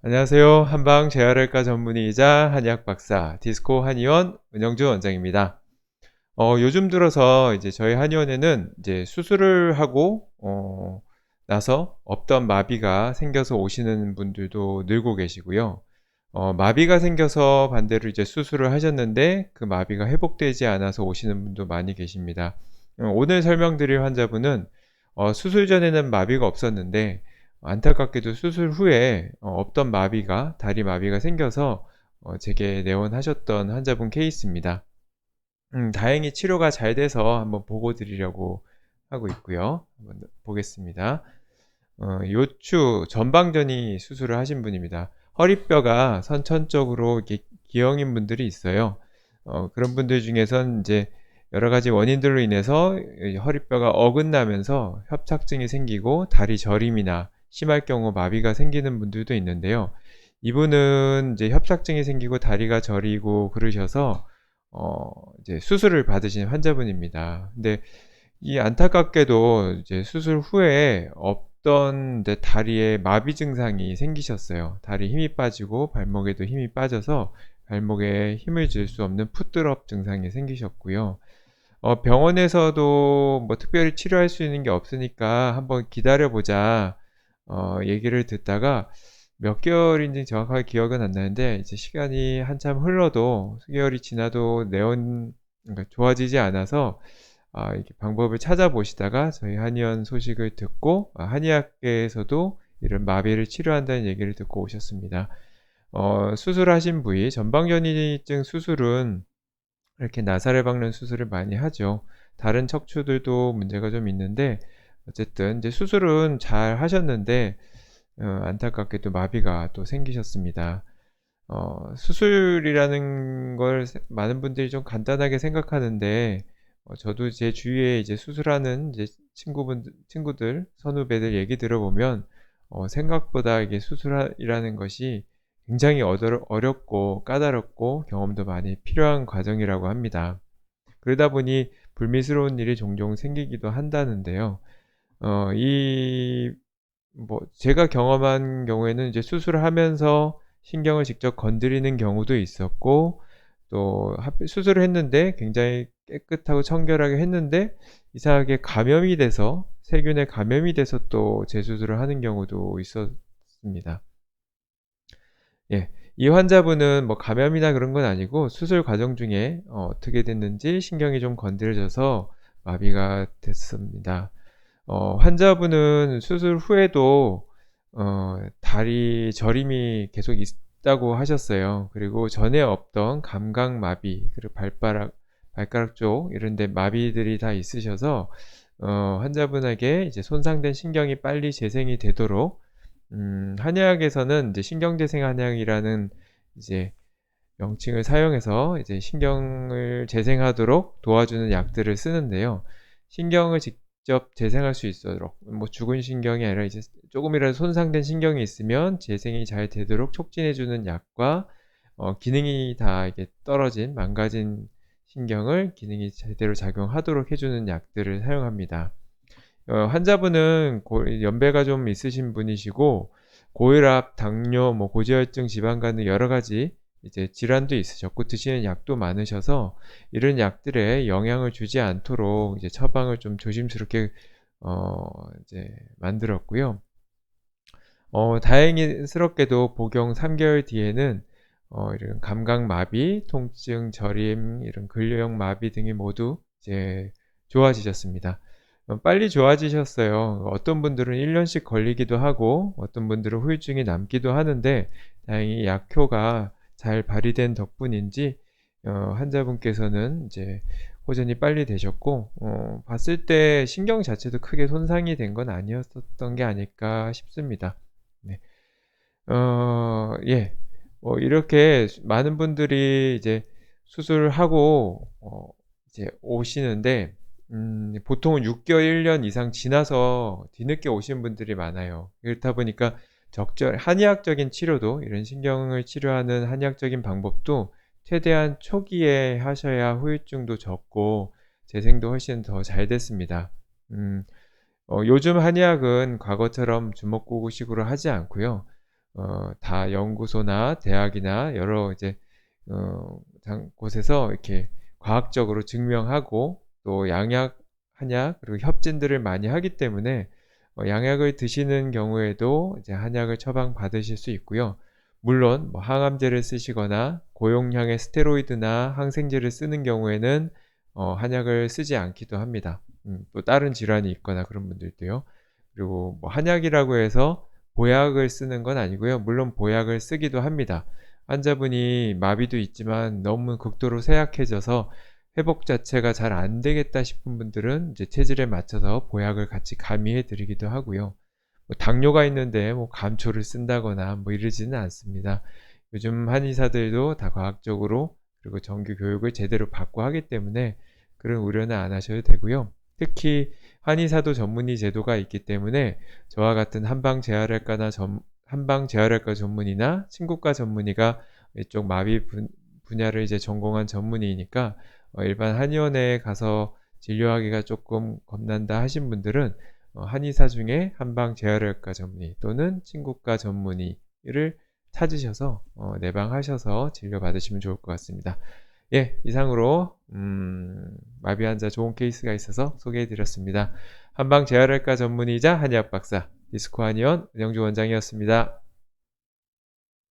안녕하세요. 한방 재활외과 전문의이자 한의학 박사 디스코 한의원 은영주 원장입니다. 어, 요즘 들어서 이제 저희 한의원에는 이제 수술을 하고 어, 나서 없던 마비가 생겨서 오시는 분들도 늘고 계시고요. 어, 마비가 생겨서 반대로 이제 수술을 하셨는데 그 마비가 회복되지 않아서 오시는 분도 많이 계십니다. 어, 오늘 설명드릴 환자분은 어, 수술 전에는 마비가 없었는데 안타깝게도 수술 후에 어, 없던 마비가 다리 마비가 생겨서 어, 제게 내원하셨던 환자분 케이스입니다. 음, 다행히 치료가 잘 돼서 한번 보고 드리려고 하고 있고요. 한번 보겠습니다. 어, 요추 전방전이 수술을 하신 분입니다. 허리뼈가 선천적으로 기형인 분들이 있어요. 어, 그런 분들 중에선 이제 여러 가지 원인들로 인해서 허리뼈가 어긋나면서 협착증이 생기고 다리 저림이나 심할 경우 마비가 생기는 분들도 있는데요. 이분은 이제 협착증이 생기고 다리가 저리고 그러셔서 어 이제 수술을 받으신 환자분입니다. 근데 이 안타깝게도 이제 수술 후에 없던 다리에 마비 증상이 생기셨어요. 다리 힘이 빠지고 발목에도 힘이 빠져서 발목에 힘을 줄 수 없는 풋드럽 증상이 생기셨고요. 어, 병원에서도 뭐 특별히 치료할 수 있는 게 없으니까 한번 기다려보자. 어, 얘기를 듣다가 몇 개월인지 정확하게 기억은 안 나는데 이제 시간이 한참 흘러도 수개월이 지나도 내원 그러니까 좋아지지 않아서 아, 이렇게 방법을 찾아보시다가 저희 한의원 소식을 듣고 아, 한의학계에서도 이런 마비를 치료한다는 얘기를 듣고 오셨습니다. 어, 수술하신 부위 전방전이증 수술은 이렇게 나사를 박는 수술을 많이 하죠. 다른 척추들도 문제가 좀 있는데 어쨌든 이제 수술은 잘 하셨는데 어, 안타깝게도 마비가 또 생기셨습니다. 어, 수술이라는 걸 많은 분들이 좀 간단하게 생각하는데 어, 저도 제 주위에 이제 수술하는 이제 친구분 친구들 선후배들 얘기 들어보면 어, 생각보다 이게 수술이라는 것이 굉장히 어렵고 까다롭고 경험도 많이 필요한 과정이라고 합니다. 그러다 보니 불미스러운 일이 종종 생기기도 한다는데요. 어, 이, 뭐, 제가 경험한 경우에는 이제 수술을 하면서 신경을 직접 건드리는 경우도 있었고, 또 수술을 했는데 굉장히 깨끗하고 청결하게 했는데 이상하게 감염이 돼서 세균에 감염이 돼서 또 재수술을 하는 경우도 있었습니다. 예, 이 환자분은 뭐 감염이나 그런 건 아니고 수술 과정 중에 어, 떻게 됐는지 신경이 좀 건드려져서 마비가 됐습니다. 어, 환자분은 수술 후에도 어, 다리 저림이 계속 있다고 하셨어요. 그리고 전에 없던 감각 마비, 그리고 발가락, 발가락 쪽 이런 데 마비들이 다 있으셔서 어, 환자분에게 이제 손상된 신경이 빨리 재생이 되도록 음, 한의학에서는 이제 신경재생 한약이라는 이제 명칭을 사용해서 이제 신경을 재생하도록 도와주는 약들을 쓰는데요. 신경을 직 직접 재생할 수 있도록 뭐 죽은 신경이 아니라 이제 조금이라도 손상된 신경이 있으면 재생이 잘 되도록 촉진해주는 약과 어, 기능이 다 이게 떨어진 망가진 신경을 기능이 제대로 작용하도록 해주는 약들을 사용합니다. 어, 환자분은 고, 연배가 좀 있으신 분이시고 고혈압, 당뇨, 뭐 고지혈증, 지방간 등 여러 가지 이제 질환도 있으셨고 드시는 약도 많으셔서 이런 약들에 영향을 주지 않도록 이제 처방을 좀 조심스럽게 어 이제 만들었고요. 어 다행스럽게도 복용 3개월 뒤에는 어 이런 감각 마비, 통증, 저림, 이런 근력 마비 등이 모두 이제 좋아지셨습니다. 어, 빨리 좋아지셨어요. 어떤 분들은 1년씩 걸리기도 하고 어떤 분들은 후유증이 남기도 하는데 다행히 약효가 잘 발휘된 덕분인지 어, 환자분께서는 이제 호전이 빨리 되셨고 어, 봤을 때 신경 자체도 크게 손상이 된 건 아니었던 게 아닐까 싶습니다. 네. 어, 예. 뭐 이렇게 많은 분들이 이제 수술을 하고 어, 이제 오시는데 음, 보통은 6개월, 1년 이상 지나서 뒤늦게 오신 분들이 많아요. 그렇다 보니까 적절 한의학적인 치료도 이런 신경을 치료하는 한의학적인 방법도 최대한 초기에 하셔야 후유증도 적고 재생도 훨씬 더 잘 됐습니다. 음, 어, 요즘 한의학은 과거처럼 주먹구구식으로 하지 않고요. 어, 다 연구소나 대학이나 여러 이제 어, 장- 곳에서 이렇게 과학적으로 증명하고 또 양약, 한약 그리고 협진들을 많이 하기 때문에 어, 양약을 드시는 경우에도 이제 한약을 처방 받으실 수 있고요. 물론 뭐 항암제를 쓰시거나 고용량의 스테로이드나 항생제를 쓰는 경우에는 어, 한약을 쓰지 않기도 합니다. 음, 또 다른 질환이 있거나 그런 분들도요. 그리고 뭐 한약이라고 해서 보약을 쓰는 건 아니고요. 물론 보약을 쓰기도 합니다. 환자분이 마비도 있지만 너무 극도로 쇠약해져서 회복 자체가 잘 안 되겠다 싶은 분들은 이제 체질에 맞춰서 보약을 같이 가미해 드리기도 하고요. 뭐 당뇨가 있는데 뭐 감초를 쓴다거나 뭐 이러지는 않습니다. 요즘 한의사들도 다 과학적으로 그리고 정규 교육을 제대로 받고 하기 때문에 그런 우려는 안 하셔도 되고요. 특히 한의사도 전문의 제도가 있기 때문에 저와 같은 한방 재활외과나 전, 한방 재활외과 전문의나 친구과 전문의가 이쪽 마비 분, 분야를 이제 전공한 전문의니까 어, 일반 한의원에 가서 진료하기가 조금 겁난다 하신 분들은 어, 한의사 중에 한방 재활외과 전문의 또는 친구과 전문의를 찾으셔서 어, 내방하셔서 진료 받으시면 좋을 것 같습니다. 예, 이상으로 음, 마비 환자 좋은 케이스가 있어서 소개해 드렸습니다. 한방 재활외과 전문의자 한의학 박사 디스코 한의원 은영주 원장이었습니다.